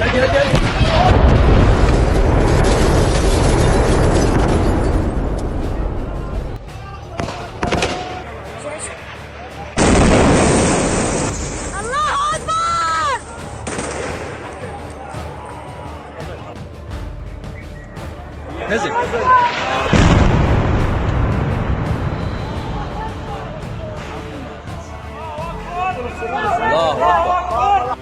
Hadi hadi hadi. Yazık. Allah Allah.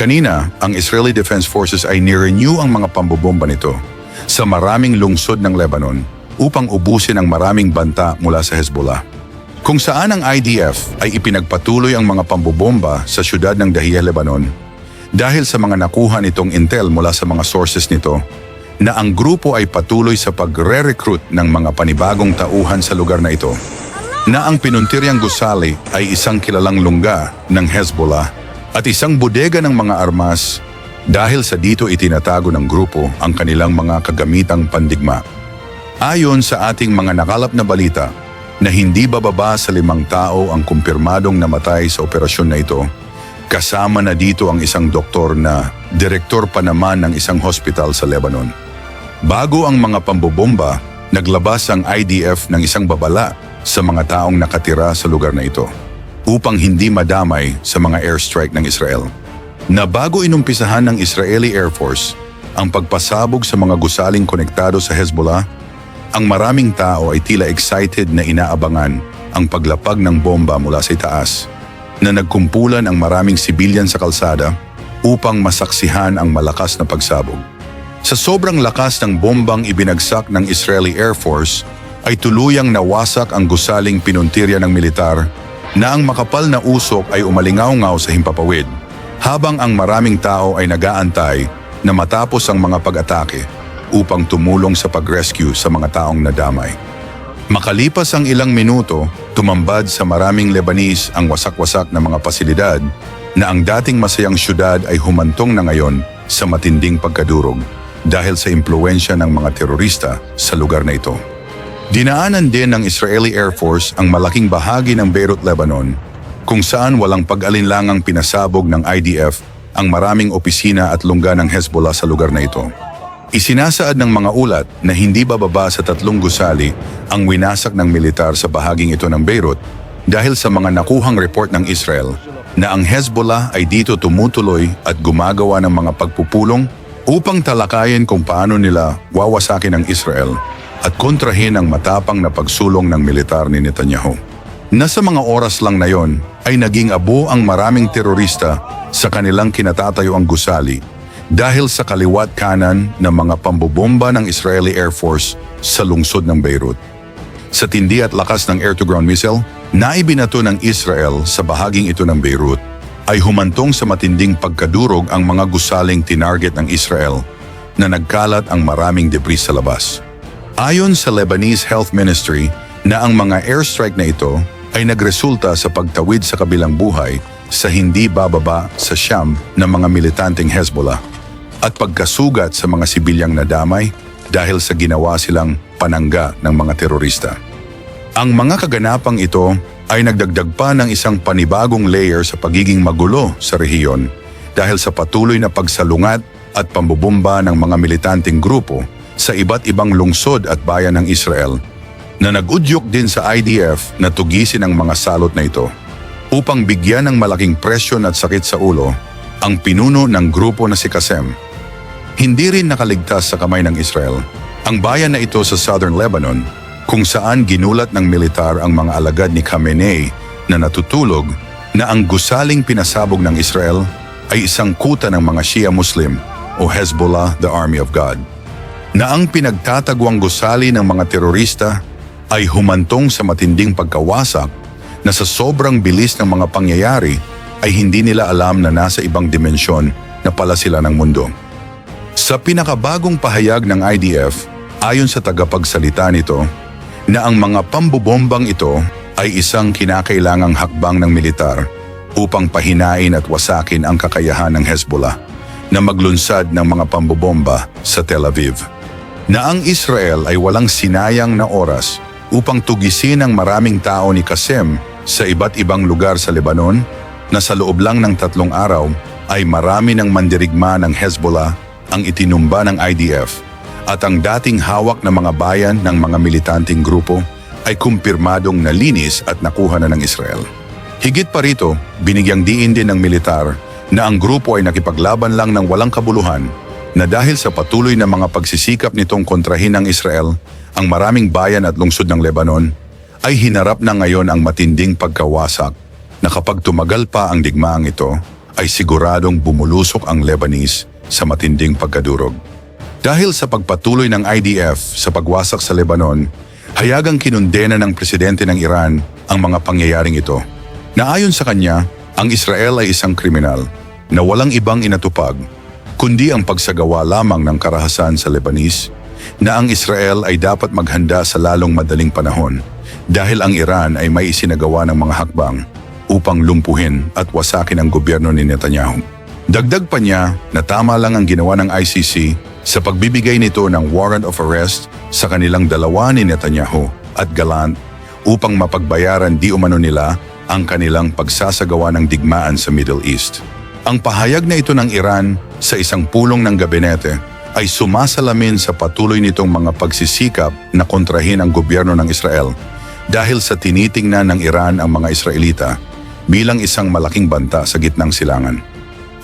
Kanina, ang Israeli Defense Forces ay nirenew ang mga pambobomba nito sa maraming lungsod ng Lebanon upang ubusin ang maraming banta mula sa Hezbollah. Kung saan ang IDF ay ipinagpatuloy ang mga pambobomba sa syudad ng Dahiyah, Lebanon dahil sa mga nakuha nitong intel mula sa mga sources nito na ang grupo ay patuloy sa pagre-recruit ng mga panibagong tauhan sa lugar na ito na ang pinuntiryang gusali ay isang kilalang lungga ng Hezbollah at isang bodega ng mga armas dahil sa dito itinatago ng grupo ang kanilang mga kagamitang pandigma. Ayon sa ating mga nakalap na balita na hindi bababa sa limang tao ang kumpirmadong namatay sa operasyon na ito, kasama na dito ang isang doktor na direktor pa naman ng isang hospital sa Lebanon. Bago ang mga pambobomba, naglabas ang IDF ng isang babala sa mga taong nakatira sa lugar na ito upang hindi madamay sa mga airstrike ng Israel. Na bago inumpisahan ng Israeli Air Force ang pagpasabog sa mga gusaling konektado sa Hezbollah, ang maraming tao ay tila excited na inaabangan ang paglapag ng bomba mula sa itaas na nagkumpulan ang maraming sibilyan sa kalsada upang masaksihan ang malakas na pagsabog. Sa sobrang lakas ng bombang ibinagsak ng Israeli Air Force, ay tuluyang nawasak ang gusaling pinuntirya ng militar na ang makapal na usok ay umalingaw-ngaw sa himpapawid, habang ang maraming tao ay nagaantay na matapos ang mga pag-atake upang tumulong sa pag-rescue sa mga taong nadamay. Makalipas ang ilang minuto, tumambad sa maraming Lebanese ang wasak-wasak na mga pasilidad na ang dating masayang syudad ay humantong na ngayon sa matinding pagkadurog dahil sa impluensya ng mga terorista sa lugar na ito. Dinaanan din ng Israeli Air Force ang malaking bahagi ng Beirut, Lebanon, kung saan walang pag-alinlangang pinasabog ng IDF ang maraming opisina at lungga ng Hezbollah sa lugar na ito. Isinasaad ng mga ulat na hindi bababa sa tatlong gusali ang winasak ng militar sa bahaging ito ng Beirut dahil sa mga nakuhang report ng Israel na ang Hezbollah ay dito tumutuloy at gumagawa ng mga pagpupulong upang talakayin kung paano nila wawasakin ang Israel at kontrahin ang matapang na pagsulong ng militar ni Netanyahu. Nasa mga oras lang na yon ay naging abo ang maraming terorista sa kanilang kinatatayo ang gusali dahil sa kaliwat kanan ng mga pambobomba ng Israeli Air Force sa lungsod ng Beirut. Sa tindi at lakas ng air-to-ground missile, naibinato ng Israel sa bahaging ito ng Beirut ay humantong sa matinding pagkadurog ang mga gusaling tinarget ng Israel na nagkalat ang maraming debris sa labas. Ayon sa Lebanese Health Ministry na ang mga airstrike na ito ay nagresulta sa pagtawid sa kabilang buhay sa hindi bababa sa siyam ng mga militanteng Hezbollah at pagkasugat sa mga sibilyang nadamay dahil sa ginawa silang panangga ng mga terorista. Ang mga kaganapang ito ay nagdagdag pa ng isang panibagong layer sa pagiging magulo sa rehiyon dahil sa patuloy na pagsalungat at pambubumba ng mga militanteng grupo sa iba't ibang lungsod at bayan ng Israel na nagudyok din sa IDF na tugisin ang mga salot na ito upang bigyan ng malaking presyon at sakit sa ulo ang pinuno ng grupo na si Kasem. Hindi rin nakaligtas sa kamay ng Israel ang bayan na ito sa southern Lebanon kung saan ginulat ng militar ang mga alagad ni Khamenei na natutulog na ang gusaling pinasabog ng Israel ay isang kuta ng mga Shia Muslim o Hezbollah, the Army of God. Na ang pinagtatagwang gusali ng mga terorista ay humantong sa matinding pagkawasak na sa sobrang bilis ng mga pangyayari ay hindi nila alam na nasa ibang dimensyon na pala sila ng mundo. Sa pinakabagong pahayag ng IDF, ayon sa tagapagsalita nito, na ang mga pambubombang ito ay isang kinakailangang hakbang ng militar upang pahinain at wasakin ang kakayahan ng Hezbollah na maglunsad ng mga pambobomba sa Tel Aviv. Na ang Israel ay walang sinayang na oras upang tugisin ang maraming tao ni Qasem sa iba't ibang lugar sa Lebanon na sa loob lang ng tatlong araw ay marami ng mandirigma ng Hezbollah ang itinumba ng IDF at ang dating hawak ng mga bayan ng mga militanteng grupo ay kumpirmadong nalinis at nakuha na ng Israel. Higit pa rito, binigyang diin din ng militar na ang grupo ay nakipaglaban lang ng walang kabuluhan na dahil sa patuloy na mga pagsisikap nitong kontrahin ng Israel ang maraming bayan at lungsod ng Lebanon ay hinarap na ngayon ang matinding pagkawasak na kapag tumagal pa ang digmaang ito ay siguradong bumulusok ang Lebanese sa matinding pagkadurog. Dahil sa pagpatuloy ng IDF sa pagwasak sa Lebanon, hayagang kinundena ng presidente ng Iran ang mga pangyayaring ito. Na ayon sa kanya, ang Israel ay isang kriminal na walang ibang inatupag kundi ang pagsagawa lamang ng karahasan sa Lebanese na ang Israel ay dapat maghanda sa lalong madaling panahon dahil ang Iran ay may isinagawa ng mga hakbang upang lumpuhin at wasakin ang gobyerno ni Netanyahu. Dagdag pa niya na tama lang ang ginawa ng ICC sa pagbibigay nito ng warrant of arrest sa kanilang dalawa ni Netanyahu at Galant upang mapagbayaran di umano nila ang kanilang pagsasagawa ng digmaan sa Middle East. Ang pahayag na ito ng Iran sa isang pulong ng gabinete ay sumasalamin sa patuloy nitong mga pagsisikap na kontrahin ang gobyerno ng Israel dahil sa tinitingnan ng Iran ang mga Israelita bilang isang malaking banta sa gitnang silangan.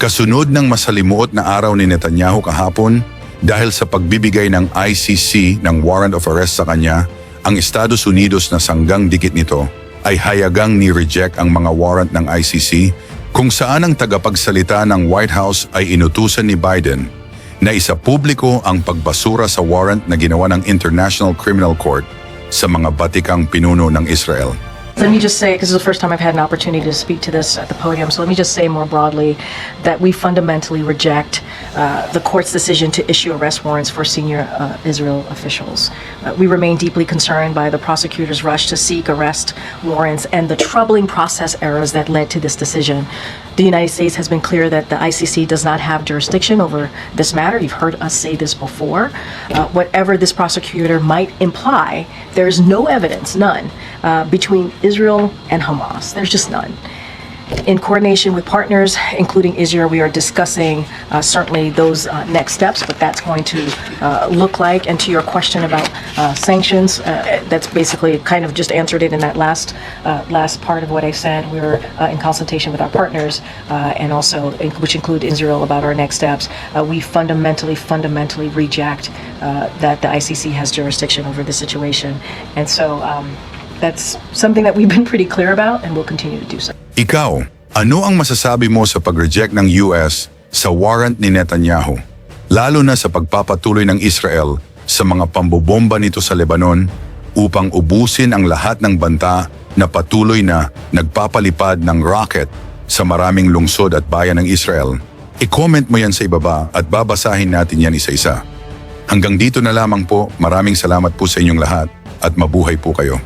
Kasunod ng masalimuot na araw ni Netanyahu kahapon dahil sa pagbibigay ng ICC ng warrant of arrest sa kanya, ang Estados Unidos na sanggang dikit nito ay hayagang ni-reject ang mga warrant ng ICC kung saan ang tagapagsalita ng White House ay inutusan ni Biden na isa publiko ang pagbasura sa warrant na ginawa ng International Criminal Court sa mga batikang pinuno ng Israel. Let me just say, because it's the first time I've had an opportunity to speak to this at the podium, so let me just say more broadly that we fundamentally reject uh, the court's decision to issue arrest warrants for senior uh, Israel officials. Uh, we remain deeply concerned by the prosecutor's rush to seek arrest warrants and the troubling process errors that led to this decision. The United States has been clear that the ICC does not have jurisdiction over this matter. You've heard us say this before. Uh, whatever this prosecutor might imply, there is no evidence, none, uh, between Israel and Hamas. There's just none. In coordination with partners, including Israel, we are discussing uh, certainly those uh, next steps, what that's going to uh, look like. And to your question about uh, sanctions, uh, that's basically kind of just answered it in that last uh, last part of what I said. We're uh, in consultation with our partners, uh, and also in- which include Israel about our next steps. Uh, we fundamentally, fundamentally reject uh, that the ICC has jurisdiction over the situation, and so. Um, that's something that we've been pretty clear about, and we'll continue to do so. Ikaw, ano ang masasabi mo sa pag-reject ng US sa warrant ni Netanyahu? Lalo na sa pagpapatuloy ng Israel sa mga pambobomba nito sa Lebanon upang ubusin ang lahat ng banta na patuloy na nagpapalipad ng rocket sa maraming lungsod at bayan ng Israel. I-comment mo yan sa ibaba at babasahin natin yan isa-isa. Hanggang dito na lamang po, maraming salamat po sa inyong lahat at mabuhay po kayo.